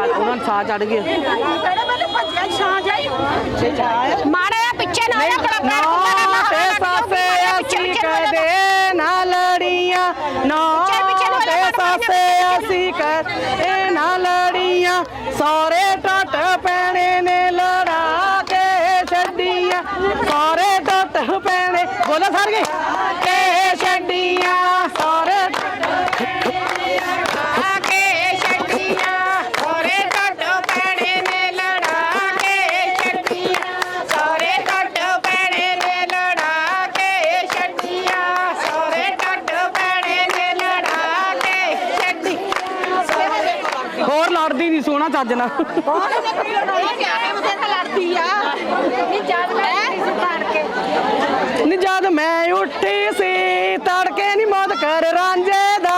ਉਹਨਾਂ ਨੂੰ ਸਾਹ ਚੜ ਗਿਆ ਮਾੜਾ ਜਿਹਾ ਪਿੱਛੇ ਨਾ ਆਇਆ ਬੜਾ ਪੈਰ ਤੇ ਸਾਸੇ ਅਸੀਂ ਕਦੇ ਨਾ ਲੜੀਆਂ ਨਾ ਤੇ ਸਾਸੇ ਅਸੀਂ ਕਦੇ ਨਾ ਲੜੀਆਂ ਸਾਰੇ ਟੱਟ ਪੈਣੇ ਨੇ ਲੜਾ ਕੇ ਛੱਡੀਆਂ। ਸਾਰੇ ਟੱਟ ਪੈਣੇ ਬੋਲੋ ਸਾਰੇ। ਹੋਰ ਲੜਦੀ ਨਹੀਂ ਸੋਹਣਾ ਚੱਜ ਨਾਲ। ਕੌਣ ਨੇ ਕੀ ਲੜਾਈ? ਕਿਆ ਉਹਦੇ ਨਾਲ ਲੜਦੀ ਆ। ਨਹੀਂ ਜਦ ਮੈਂ ਸੁਧਾਰ ਕੇ। ਨੀ ਜਦ ਮੈਂ ਉੱਠੀ ਸੀ ਤੜਕੇ ਨੀ ਮੌਤ ਕਰ ਰਾਂਝੇ ਦਾ।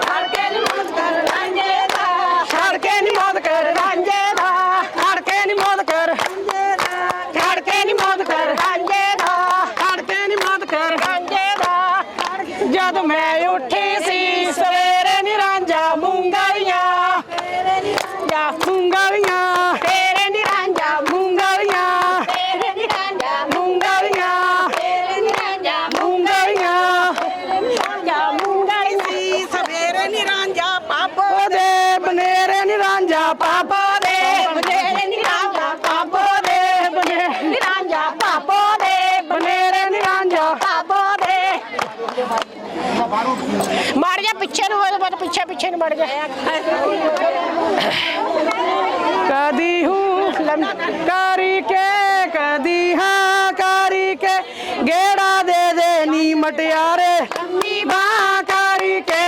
ਤੜਕੇ ਨੂੰ ਮਤ ਕਰ ਰਾਂਝੇ ਦਾ। ਤੜਕੇ ਨੀ ਮੌਤ ਕਰ ਰਾਂਝੇ ਦਾ। ਤੜਕੇ ਨੀ ਮੌਤ ਕਰ ਤੜਕੇ ਨੀ ਮੌਤ ਕਰ ਰਾਂਝੇ ਦਾ। ਤੜਕੇ ਨੀ ਮੌਤ ਕਰ ਰਾਂਝੇ ਦਾ। ਜਦ ਮੈਂ ਮਾਰ ਜਾ ਪਿੱਛੇ ਨੂੰ ਬਹੁਤ ਪਿੱਛੇ ਪਿੱਛੇ ਨੂੰ ਮੜ ਜਾ। ਕਦੀ ਹੂੰ ਕਰੀ ਕੇ ਕਦੀ ਹਾਂ ਕਰੀ ਕੇ ਗੇੜਾ ਦੇ ਦੇ ਨੀ ਮਟਿਆਰੇ। ਲੰਮੀ ਬਾਹ ਕਰੀ ਕੇ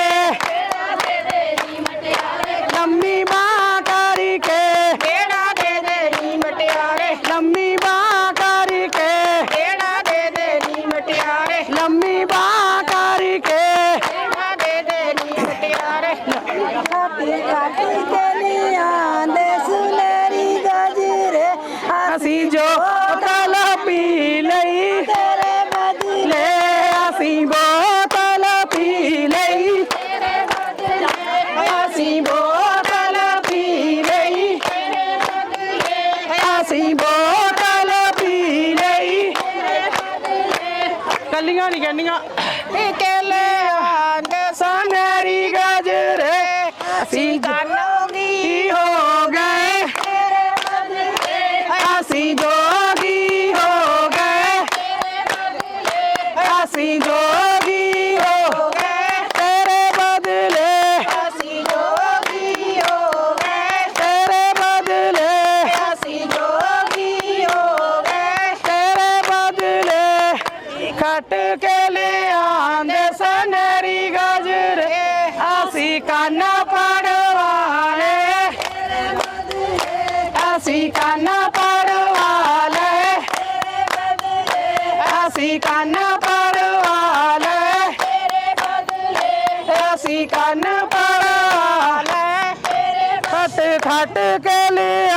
ਲੰਮੀ ਬਾਹ ਕਰੀ ਕੇ ਕਿਹੜਾ ਦੇ ਦੇ ਨੀ ਮਟਿਆਰੇ। ਲੰਮੀ ਨਹੀਂ ਕਹਿੰਦੀਆਂ। ਇਕੱਲੇ ਆਂਦੇ ਸਾਨੇਰੀ ਗਜਰੇ ਅਸੀਂ ਕਾਨੋਗੀ ਕੀ ਹੋ ਗਏ ਅਸੀਂ ਜੋਗੀ ਹੋ ਗਏ। ਅਸੀਂ ਜੋਗੀ ਬਦਲੇ ਖੱਟ ਕੇ ਲਿਆਂਦੇ ਸਨੇਰੀ ਗਜਰੇ ਅਸੀਂ ਕੰਨ ਪੜਵਾਲੇ ਅਸੀਂ ਕੰਨ ਪੜਵਾਲੇ ਅਸੀਂ ਕੰਨ ਪੜਵਾਲੇ ਅਸੀਂ ਕੰਨ ਪੜਵਾਲੇ ਖੱਟ ਖੱਟ ਕੇ ਲਿਆਂਦੇ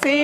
ஆசி